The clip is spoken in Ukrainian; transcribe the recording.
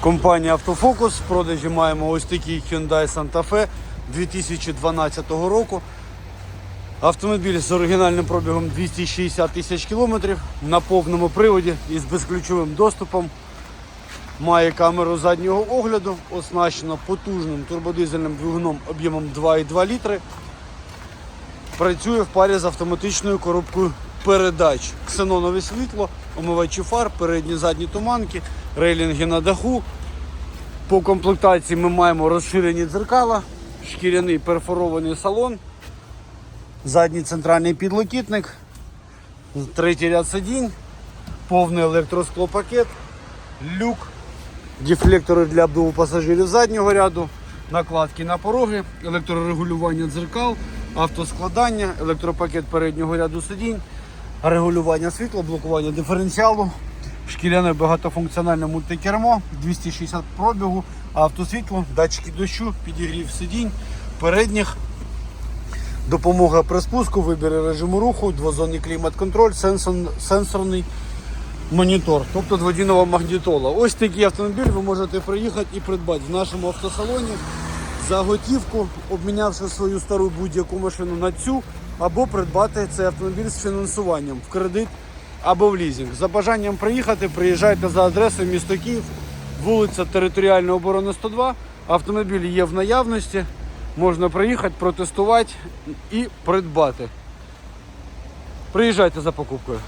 Компанія Автофокус. В продажі маємо ось такий Hyundai Santa Fe 2012 року. Автомобіль з оригінальним пробігом 260 тисяч кілометрів на повному приводі із безключовим доступом. Має камеру заднього огляду, оснащено потужним турбодизельним двигуном об'ємом 2,2 літри. Працює в парі з автоматичною коробкою передач. Ксенонове світло, омивачі фар, передні задні туманки, рейлінги на даху. По комплектації ми маємо розширені дзеркала, шкіряний перфорований салон, задній центральний підлокітник, третій ряд сидінь, повний електросклопакет, люк, дефлектори для обдуву пасажирів заднього ряду, накладки на пороги, електрорегулювання дзеркал, автоскладання, електропакет переднього ряду сидінь, регулювання світла, блокування диференціалу, шкіряне багатофункціональне мультикермо, 260 пробігу, автосвітло, датчики дощу, підігрів сидінь, передніх, допомога при спуску, вибір режиму руху, двозонний клімат-контроль, сенсорний монітор, тобто дводінова магнітола. Ось такий автомобіль ви можете приїхати і придбати в нашому автосалоні за готівку, обмінявши свою стару будь-яку машину на цю, або придбати цей автомобіль з фінансуванням в кредит або в лізінг. За бажанням приїхати, приїжджайте за адресою місто Київ, вулиця Територіальної оборони 102. Автомобіль є в наявності. Можна приїхати, протестувати і придбати. Приїжджайте за покупкою.